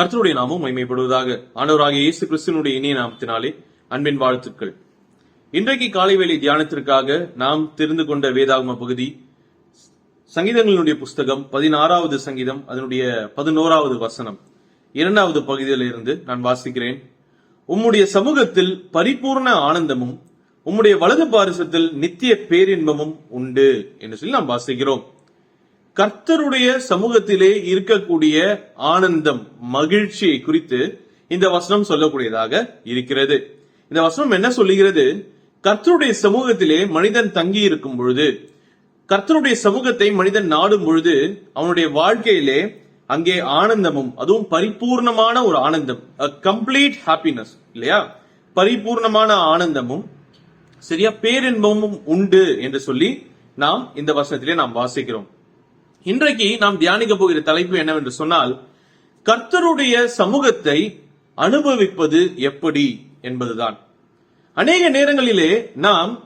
கர்த்தருடைய நாமும் மைமைப்படுவதாக ஆண்டவராகிய இயேசு கிறிஸ்தனுடைய இணைய நாமத்தினாலே அன்பின் வாழ்த்துக்கள். இன்றைக்கு காலை வேலை தியானத்திற்காக நாம் தெரிந்து கொண்ட வேதாகம பகுதி சங்கீதங்களினுடைய புஸ்தகம் பதினாறாவது சங்கீதம் அதனுடைய பதினோராவது வசனம். இரண்டாவது பகுதியிலிருந்து நான் வாசிக்கிறேன். உம்முடைய சமூகத்தில் பரிபூர்ண ஆனந்தமும் உம்முடைய வலது பாரிசத்தில் நித்திய பேரின்பமும் உண்டு என்று சொல்லி நாம் வாசிக்கிறோம். கர்த்தருடைய சமூகத்திலே இருக்கக்கூடிய ஆனந்தம் மகிழ்ச்சியை குறித்து இந்த வசனம் சொல்லக்கூடியதாக இருக்கிறது. இந்த வசனம் என்ன சொல்லுகிறது? கர்த்தருடைய சமூகத்திலே மனிதன் தங்கி இருக்கும் பொழுது கர்த்தருடைய சமூகத்தை மனிதன் நாடும் பொழுது அவனுடைய வாழ்க்கையிலே அங்கே ஆனந்தமும் அதுவும் பரிபூர்ணமான ஒரு ஆனந்தம் கம்ப்ளீட் ஹாப்பினஸ் இல்லையா? பரிபூர்ணமான ஆனந்தமும் சரியா பேரின்பமும் உண்டு என்று சொல்லி நாம் இந்த வசனத்திலே நாம் வாசிக்கிறோம். இன்றைக்கு நாம் தியானிக்க போகிற தலைப்பு என்னவென்று சொன்னால் கர்த்தருடைய சமூகத்தை அனுபவிப்பது எப்படி என்பதுதான். அநேக நேரங்களிலே நாம்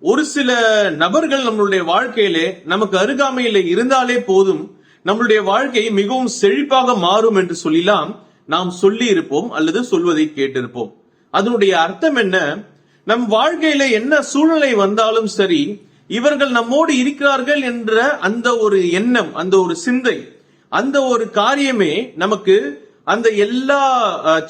ஒரு சில நபர்கள் நம்மளுடைய வாழ்க்கையிலே நமக்கு அருகாமையிலே இருந்தாலே போதும் நம்மளுடைய வாழ்க்கை மிகவும் செழிப்பாக மாறும் என்று சொல்லலாம் நாம் சொல்லி இருப்போம் அல்லது சொல்வதை கேட்டிருப்போம். அதனுடைய அர்த்தம் என்ன? நம் வாழ்க்கையில என்ன சூழ்நிலை வந்தாலும் சரி இவர்கள் நம்மோடு இருக்கிறார்கள் என்ற அந்த ஒரு எண்ணம் அந்த ஒரு சிந்தை அந்த ஒரு காரியமே நமக்கு அந்த எல்லா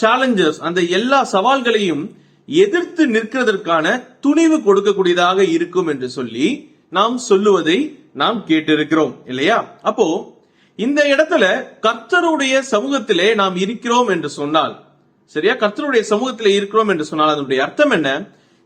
சேலஞ்சஸ் அந்த எல்லா சவால்களையும் எதிர்த்து நிற்கிறதற்கான துணிவு கொடுக்கக்கூடியதாக இருக்கும் என்று சொல்லி நாம் சொல்லுவதை நாம் கேட்டிருக்கிறோம் இல்லையா? அப்போ இந்த இடத்துல கர்த்தருடைய சமூகத்திலே நாம் இருக்கிறோம் என்று சொன்னால் சரியா? கர்த்தருடைய சமூகத்திலே இருக்கிறோம் என்று சொன்னால் அதனுடைய அர்த்தம் என்ன?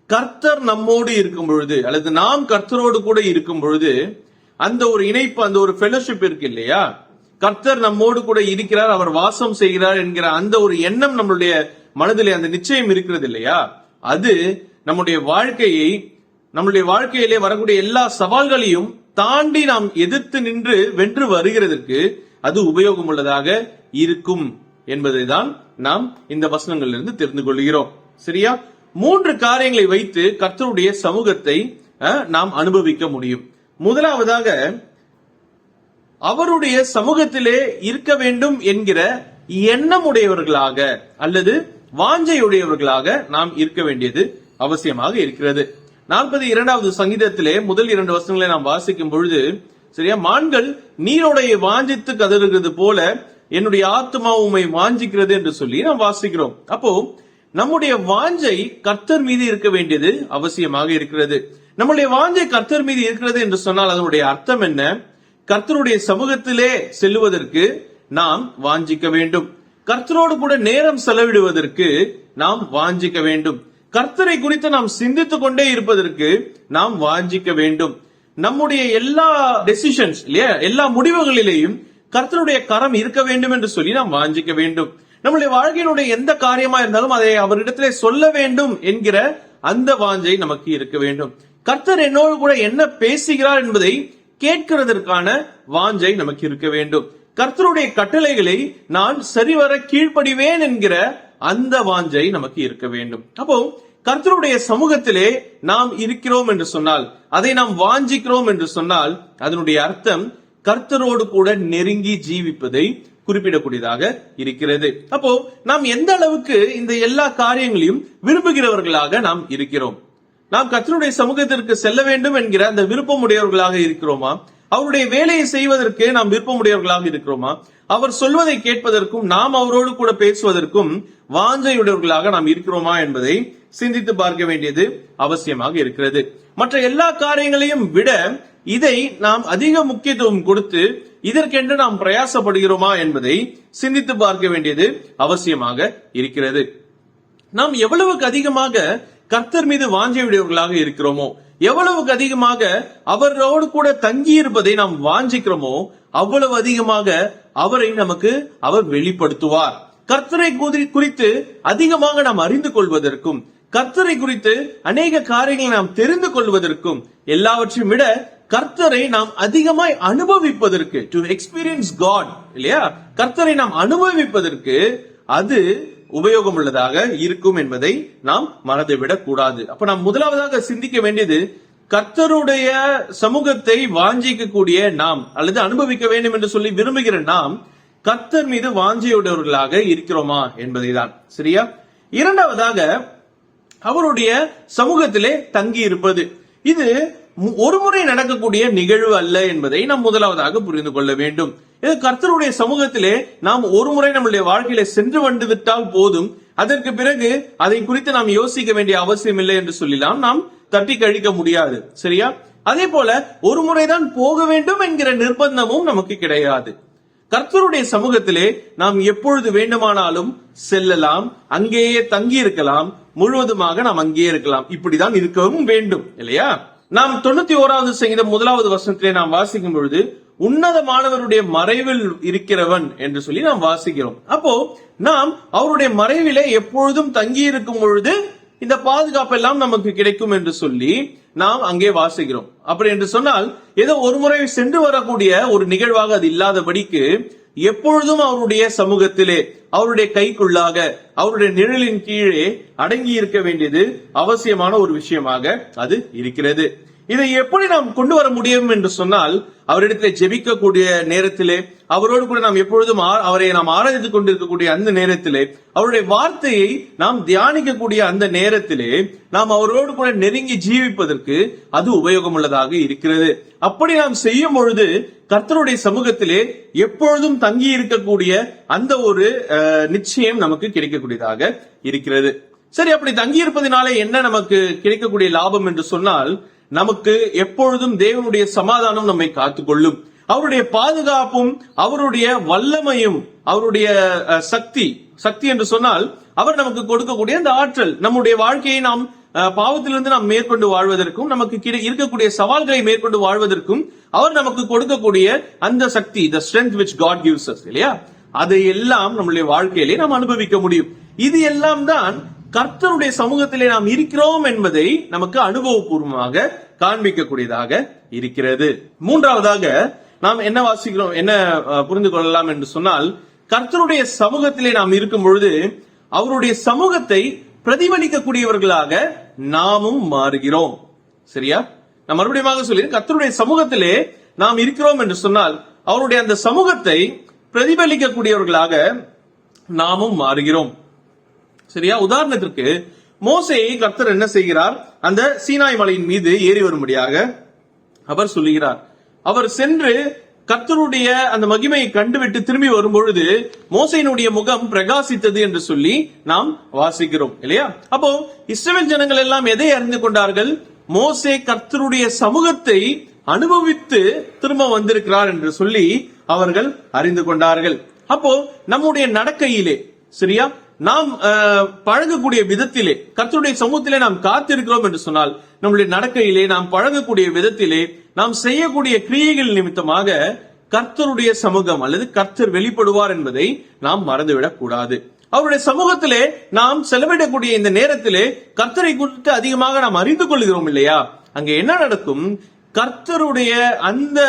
கர்த்தர் நம்மோடு இருக்கும் பொழுது அல்லது நாம் கர்த்தரோடு கூட இருக்கும் பொழுது அந்த ஒரு இணைப்பு அந்த ஒரு ஃபெலோஷிப் இருக்கு இல்லையா? கர்த்தர் நம்மோடு கூட இருக்கிறார் அவர் வாசம் செய்கிறார் என்கிற அந்த ஒரு எண்ணம் நம்மளுடைய மனதிலே அந்த நிச்சயம் இருக்கிறது இல்லையா? அது நம்முடைய வாழ்க்கையை நம்முடைய வாழ்க்கையிலே வரக்கூடிய எல்லா சவால்களையும் தாண்டி நாம் எதிர்த்து நின்று வென்று வருகிறதற்கு அது உபயோகம் உள்ளதாக இருக்கும் என்பதை தான் நாம் இந்த வசனங்களிலிருந்து தெரிந்து கொள்கிறோம். சரியா? மூன்று காரியங்களை வைத்து கர்த்தருடைய சமூகத்தை அஹ், நாம் அனுபவிக்க முடியும். முதலாவதாக அவருடைய சமூகத்திலே இருக்க வேண்டும் என்கிற எண்ணமுடையவர்களாக அல்லது வாஞ்சையுடையவர்களாக நாம் இருக்க வேண்டியது அவசியமாக இருக்கிறது. நாற்பது இரண்டாவது சங்கீதத்திலே முதல் இரண்டு வசனங்களை நாம் வாசிக்கும் பொழுது சரியா மான்கள் நீரோடைய வாஞ்சித்து கதறுகிறது போல என்னுடைய ஆத்மா உண்மை வாஞ்சிக்கிறது என்று சொல்லி நாம் வாசிக்கிறோம். அப்போ நம்முடைய வாஞ்சை கர்த்தர் மீது இருக்க வேண்டியது அவசியமாக இருக்கிறது. நம்முடைய வாஞ்சை கர்த்தர் மீது இருக்கிறது என்று சொன்னால் அதனுடைய அர்த்தம் என்ன? கர்த்தருடைய சமூகத்திலே செல்லுவதற்கு நாம் வாஞ்சிக்க வேண்டும். கர்த்தரோடு கூட நேரம் செலவிடுவதற்கு நாம் வாஞ்சிக்க வேண்டும். கர்த்தரை குறித்து நாம் சிந்தித்துக் கொண்டே இருப்பதற்கு நாம் வாஞ்சிக்க வேண்டும். நம்முடைய எல்லா டெசிஷன்ஸ் இல்லையா? எல்லா முடிவுகளிலேயும் கர்த்தருடைய கரம் இருக்க வேண்டும் என்று சொல்லி நாம் வாஞ்சிக்க வேண்டும். நம்முடைய வாழ்க்கையினுடைய எந்த காரியமா இருந்தாலும் அதை அவரிடத்திலே சொல்ல வேண்டும் என்கிற அந்த வாஞ்சை நமக்கு இருக்க வேண்டும். கர்த்தர் என்னோடு கூட என்ன பேசுகிறார் என்பதை கேட்கிறதற்கான வாஞ்சை நமக்கு இருக்க வேண்டும். கர்த்தருடைய கட்டளைகளை நான் சரிவர கீழ்ப்படிவேன் என்கிற அந்த வாஞ்சை நமக்கு இருக்க வேண்டும். அப்போ கர்த்தருடைய சமூகத்திலே நாம் இருக்கிறோம் என்று சொன்னால் அதை நாம் வாஞ்சிக்கிறோம் என்று சொன்னால் அதனுடைய அர்த்தம் கர்த்தரோடு கூட நெருங்கி ஜீவிப்பதை குறிப்பிடக்கூடியதாக இருக்கிறது. அப்போ நாம் எந்த அளவுக்கு இந்த எல்லா காரியங்களையும் விரும்புகிறவர்களாக நாம் இருக்கிறோம்? நாம் கத்தருடைய சமூகத்திற்கு செல்ல வேண்டும் என்கிற அந்த விருப்பம் உடையவர்களாக இருக்கிறோமா? அவருடைய வேலையை செய்வதற்கு நாம் விருப்பமுடையவர்களாக இருக்கிறோமா? அவர் சொல்வதை கேட்பதற்கும் நாம் அவரோடு கூட பேசுவதற்கும் வாஞ்சையுடையவர்களாக நாம் இருக்கிறோமா என்பதை சிந்தித்து பார்க்க வேண்டியது அவசியமாக இருக்கிறது. மற்ற எல்லா காரியங்களையும் விட இதை நாம் அதிக முக்கியத்துவம் கொடுத்து இதற்கென்று நாம் பிரயாசப்படுகிறோமா என்பதை சிந்தித்து பார்க்க வேண்டியது அவசியமாக இருக்கிறது. நாம் எவ்வளவுக்கு அதிகமாக கர்த்தர் மீது வாஞ்சையுடையவர்களாக இருக்கிறோமோ எவ்வளவுக்கு அதிகமாக அவரோடு கூட தங்கி இருப்பதை நாம் வாஞ்சிக்கிறோமோ அவ்வளவு அதிகமாக அவரை நமக்கு அவர் வெளிப்படுத்துவார். கர்த்தரை குறித்து அதிகமாக நாம் அறிந்து கொள்வதற்கும் கர்த்தரை குறித்து அநேக காரியங்களை நாம் தெரிந்து கொள்வதற்கும் எல்லாவற்றையும் விட கர்த்தரை நாம் அதிகமாய் அனுபவிப்பதற்கு டு எக்ஸ்பீரியன்ஸ் காட் இல்லையா? கர்த்தரை நாம் அனுபவிப்பதற்கு அது உபயோகம் உள்ளதாக இருக்கும் என்பதை நாம் மறந்துவிடக் கூடாது. அப்ப நாம் முதலாவதாக சிந்திக்க வேண்டியது கர்த்தருடைய சமூகத்தை வாஞ்சிக்கக்கூடிய நாம் அல்லது அனுபவிக்க வேண்டும் என்று சொல்லி விரும்புகிற நாம் கர்த்தர் மீது வாஞ்சியுடையவர்களாக இருக்கிறோமா என்பதைதான். சரியா? இரண்டாவதாக அவருடைய சமூகத்திலே தங்கி இருப்பது இது ஒரு முறை நடக்கக்கூடிய நிகழ்வு அல்ல என்பதை நாம் முதலாவதாக புரிந்து கொள்ள வேண்டும். இது கர்த்தருடைய சமூகத்திலே நாம் ஒரு முறை நம்முடைய வாழ்க்கையில சென்று வந்து விட்டால் போதும். அதற்கு பிறகு அதை குறித்து நாம் யோசிக்க வேண்டிய அவசியம் இல்லை என்று சொல்லலாம் நாம் தட்டி கழிக்க முடியாது. சரியா? அதே போல ஒரு முறைதான் போக வேண்டும் என்கிற நிர்பந்தமும் நமக்கு கிடையாது. கர்த்தருடைய சமூகத்திலே நாம் எப்பொழுது வேண்டுமானாலும் செல்லலாம் அங்கேயே தங்கி இருக்கலாம் முழுவதுமாக நாம் அங்கேயே இருக்கலாம். இப்படிதான் இருக்கவும் வேண்டும் இல்லையா? நாம் தொண்ணூத்தி ஓராவது சங்கீதம் முதலாவது வசனத்திலே நாம் வாசிக்கும் பொழுது உன்னதமானவருடைய மறைவில் இருக்கிறவன் என்று சொல்லி நாம் வாசிக்கிறோம். அப்போ நாம் அவருடைய மறைவிலே எப்பொழுதும் தங்கி இருக்கும் பொழுது இந்த பாதுகாப்பெல்லாம் நமக்கு கிடைக்கும் என்று சொல்லி நாம் அங்கே வாசிக்கிறோம். அப்படி என்று சொன்னால் ஏதோ ஒரு முறை சென்று வரக்கூடிய ஒரு நிகழ்வாக அது இல்லாதபடிக்கு எப்பொழுதும் அவருடைய சமூகத்திலே அவருடைய கைக்குள்ளாக அவருடைய நிழலின் கீழே அடங்கி இருக்க வேண்டியது அவசியமான ஒரு விஷயமாக அது இருக்கிறது. இதை எப்படி நாம் கொண்டு வர முடியும் என்று சொன்னால் அவரிடத்திலே ஜெபிக்கக்கூடிய நேரத்திலே அவரோடு கூட நாம் எப்பொழுதும் ஆ- அவரை நாம் ஆராய்ந்து கொண்டிருக்கக்கூடிய அந்த நேரத்திலே அவருடைய வார்த்தையை நாம் தியானிக்கக்கூடிய அந்த நேரத்திலே நாம் அவரோடு கூட நெருங்கி ஜீவிப்பதற்கு அது உபயோகமுள்ளதாக இருக்கிறது. அப்படி நாம் செய்யும் பொழுது கர்த்தருடைய சமூகத்திலே எப்பொழுதும் தங்கி இருக்கக்கூடிய அந்த ஒரு அஹ், நிச்சயம் நமக்கு கிடைக்கக்கூடியதாக இருக்கிறது. சரி அப்படி தங்கி இருப்பதினாலே என்ன நமக்கு கிடைக்கக்கூடிய லாபம் என்று சொன்னால் நமக்கு எப்பொழுதும் தேவனுடைய சமாதானம் நம்மை காத்துக்கொள்ளும். அவருடைய பாதுகாப்பும் அவருடைய வல்லமையும் அவருடைய சக்தி சக்தி என்று சொன்னால் அவர் நமக்கு கொடுக்கக்கூடிய அந்த ஆற்றல் நம்முடைய வாழ்க்கையை நாம் அஹ், பாவத்திலிருந்து நாம் மேற்கொண்டு வாழ்வதற்கும் நமக்கு கிடை- இருக்கக்கூடிய சவால்களை மேற்கொண்டு வாழ்வதற்கும் அவர் நமக்கு கொடுக்கக்கூடிய அந்த சக்தி the strength which God gives இல்லையா? அதை எல்லாம் நம்முடைய வாழ்க்கையிலே நாம் அனுபவிக்க முடியும். இது எல்லாம் தான் கர்த்தருடைய சமூகத்திலே நாம் இருக்கிறோம் என்பதை நமக்கு அனுபவபூர்வமாக காண்பிக்கக்கூடியதாக இருக்கிறது. மூன்றாவதாக நாம் என்ன வாசிக்கிறோம் என்ன புரிந்து கொள்ளலாம் என்று சொன்னால் கர்த்தருடைய சமூகத்திலே நாம் இருக்கும் பொழுது அவருடைய சமூகத்தை பிரதிபலிக்கக்கூடியவர்களாக நாமும் மாறுகிறோம். சரியா? நான் மறுபடியும் சொல்லி கர்த்தருடைய சமூகத்திலே நாம் இருக்கிறோம் என்று சொன்னால் அவருடைய அந்த சமூகத்தை பிரதிபலிக்கக்கூடியவர்களாக நாமும் மாறுகிறோம். சரியா? உதாரணத்திற்கு மோசையை கர்த்தர் என்ன செய்கிறார்? அந்த சீனாய் மலையின் மீது ஏறி வரும்படியாக அவர் சொல்லுகிறார். அவர் சென்று கர்த்தருடைய அந்த மகிமையை கண்டுவிட்டு திரும்பி வரும்பொழுது மோசையினுடைய முகம் பிரகாசித்தது என்று சொல்லி நாம் வாசிக்கிறோம் இல்லையா? அப்போ இஸ்ரவேல் ஜனங்கள் எல்லாம் எதை அறிந்து கொண்டார்கள்? மோசே கர்த்தருடைய சமூகத்தை அனுபவித்து திரும்ப வந்திருக்கிறார் என்று சொல்லி அவர்கள் அறிந்து கொண்டார்கள். அப்போ நம்முடைய நடக்கையிலே சரியா? நாம் பழகக்கூடிய விதத்திலே கர்த்தருடைய சமூகத்திலே நாம் காத்திருக்கிறோம் என்று சொன்னால் நம்முடைய நடக்கையிலே நாம் பழகக்கூடிய விதத்திலே நாம் செய்யக்கூடிய கிரியைகள் நிமித்தமாக கர்த்தருடைய சமூகம் அல்லது கர்த்தர் வெளிப்படுவார் என்பதை நாம் மறந்துவிடக் கூடாது. அவருடைய சமூகத்திலே நாம் செலவிடக்கூடிய இந்த நேரத்திலே கர்த்தரை குறித்து அதிகமாக நாம் அறிந்து கொள்கிறோம் இல்லையா? அங்க என்ன நடக்கும்? கர்த்தருடைய அந்த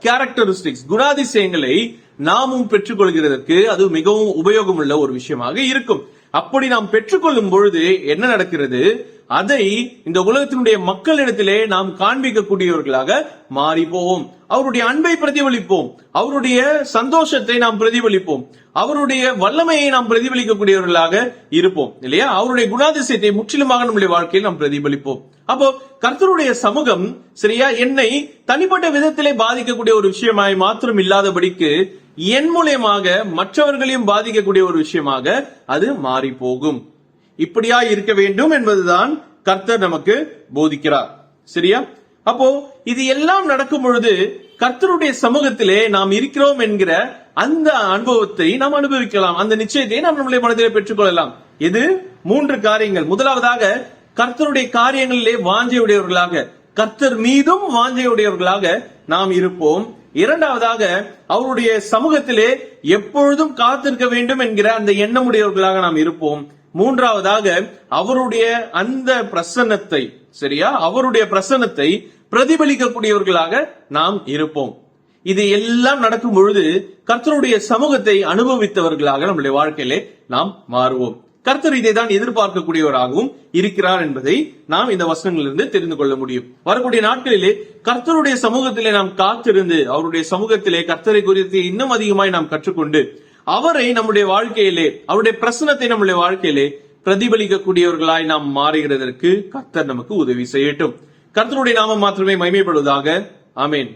கேரக்டரிஸ்டிக்ஸ் குணாதிசயங்களை நாமும் பெற்றுக்கொள்கிறதற்கு அது மிகவும் உபயோகமுள்ள ஒரு விஷயமாக இருக்கும். அப்படி நாம் பெற்றுக்கொள்ளும் பொழுது என்ன நடக்கிறது? அதை இந்த உலகத்தினுடைய மக்களிடத்திலே நாம் காண்பிக்கக்கூடியவர்களாக மாறி போவோம் அவருடைய அன்பை பிரதிபலிப்போம். அவருடைய சந்தோஷத்தை நாம் பிரதிபலிப்போம். அவருடைய வல்லமையை நாம் பிரதிபலிக்கக்கூடியவர்களாக இருப்போம். இல்லையா? அவருடைய குணாதிசயத்தை முற்றிலுமாக நம்முடைய வாழ்க்கையில் நாம் பிரதிபலிப்போம். அப்போ கர்த்தருடைய சமூகம் சரியா என்னை தனிப்பட்ட விதத்திலே பாதிக்கக்கூடிய ஒரு விஷயமாய் மாத்திரம் இல்லாதபடிக்கு என் மூலியமாக மற்றவர்களையும் பாதிக்கக்கூடிய ஒரு விஷயமாக அது மாறி போகும் இப்படியா இருக்க வேண்டும் என்பதுதான் கர்த்தர் நமக்கு போதிக்கிறார். சரியா? அப்போ இது எல்லாம் நடக்கும் பொழுது கர்த்தருடைய சமூகத்திலே நாம் இருக்கிறோம் என்கிற அந்த அனுபவத்தை நாம் அனுபவிக்கலாம். அந்த நிச்சயத்தை நாம் நம்முடைய மனதிலே பெற்றுக்கொள்ளலாம். இது மூன்று காரியங்கள். முதலாவதாக கர்த்தருடைய காரியங்களிலே வாஞ்சையுடையவர்களாக கர்த்தர் மீதும் வாஞ்சையுடையவர்களாக நாம் இருப்போம். இரண்டாவதாக அவருடைய சமூகத்திலே எப்பொழுதும் காத்திருக்க வேண்டும் என்கிற அந்த எண்ணமுடையவர்களாக நாம் இருப்போம். மூன்றாவதாக அவருடைய அந்த பிரசன்னத்தை சரியா? அவருடைய பிரசன்னத்தை பிரதிபலிக்கக்கூடியவர்களாக நாம் இருப்போம். இது எல்லாம் நடக்கும் பொழுது கர்த்தருடைய சமூகத்தை அனுபவித்தவர்களாக நம்முடைய வாழ்க்கையிலே நாம் மாறுவோம். கர்த்தர் இதை தான் எதிர்பார்க்கக்கூடியவராகவும் இருக்கிறார் என்பதை நாம் இந்த வசனங்களிலிருந்து தெரிந்து கொள்ள முடியும். வரக்கூடிய நாட்களிலே கர்த்தருடைய சமூகத்திலே நாம் காத்திருந்து அவருடைய சமூகத்திலே கர்த்தரை குறித்து இன்னும் அதிகமாய் நாம் கற்றுக்கொண்டு அவரை நம்முடைய வாழ்க்கையிலே அவருடைய பிரசனத்தை நம்முடைய வாழ்க்கையிலே பிரதிபலிக்கக்கூடியவர்களாய் நாம் மாறுகிறதற்கு கர்த்தர் நமக்கு உதவி செய்யட்டும். கர்த்தருடைய நாமம் மாத்திரமே மைமைப்படுவதாக ஆமேன்.